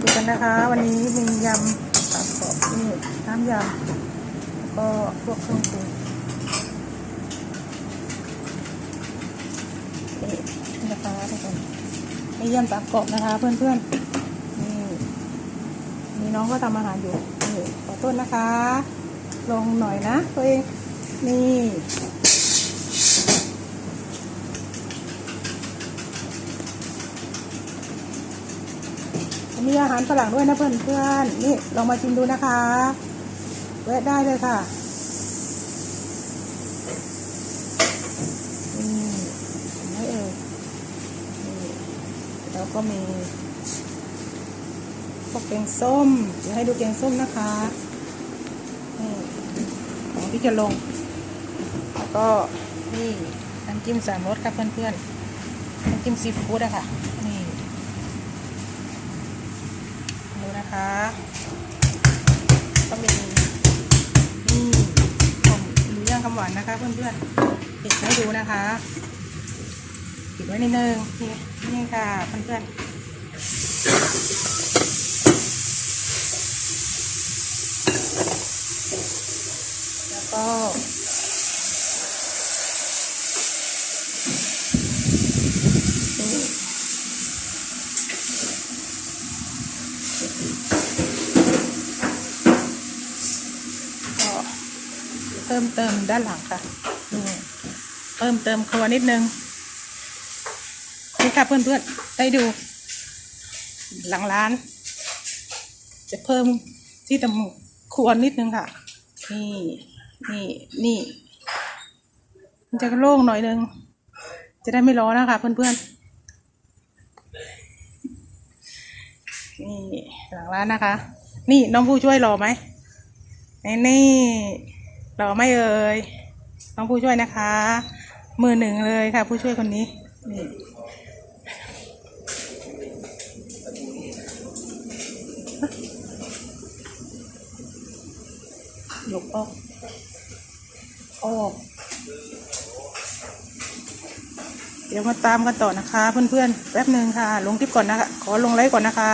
ดูกันนะคะ วันนี้มียำปลากรอบนี่น้ำยำแล้วก็พวกเครื่องปรุงนี่นะคะทุกคนนี่ยำปลากรอบนะคะ เพื่อนๆนี่มีน้องก็ทำอาหารอยู่นี่ขอโทษนะคะ ลงหน่อยนะตัวเองนี่ มีอาหารฝรั่งด้วยนะเพื่อนเพื่อนนี่ลองมาชิมดูนะคะแวะได้เลยค่ะนี่เห็นไหม่เอ่ยนี่แล้วก็มีพวกแกงส้มเดี๋ยวให้ดูแกงส้มนะคะนี่ของที่จะลง แล้วก็นี่น้ำจิ้มสามรสครับเพื่อนๆน้ำจิ้มซีฟู้ดอะค่ะ นะคะ ก็มีนี่ผมหรือย่างคำหวานนะคะเพื่อนๆปิดให้ดูนะคะปิดไว้นิดนึงนี่นี่ค่ะเพื่อนๆแล้วก็ เพิ่มเติมด้านหลังค่ะนี่เพิ่มเติมครัวนิดนึงนี่ค่ะเพื่อนๆได้ดู หลังร้าน จะเพิ่มที่ตำครัวนิดนึงค่ะ นี่นี่นี่มันจะโล่งหน่อยนึง จะได้ไม่ร้อนนะคะเพื่อนๆนี่หลังร้านนะคะ นี่น้องผู้ช่วยรอไหมนี่นี่ รอไม่เอ่ยน้องผู้ช่วยนะคะ มือหนึ่งเลยค่ะ ผู้ช่วยคนนี้นี่ยกออกออกเดี๋ยวมาตามกันต่อนะคะ เพื่อนๆแป๊บหนึ่งค่ะ ลงคลิปก่อนนะคะ ขอลงไลค์ก่อนนะคะ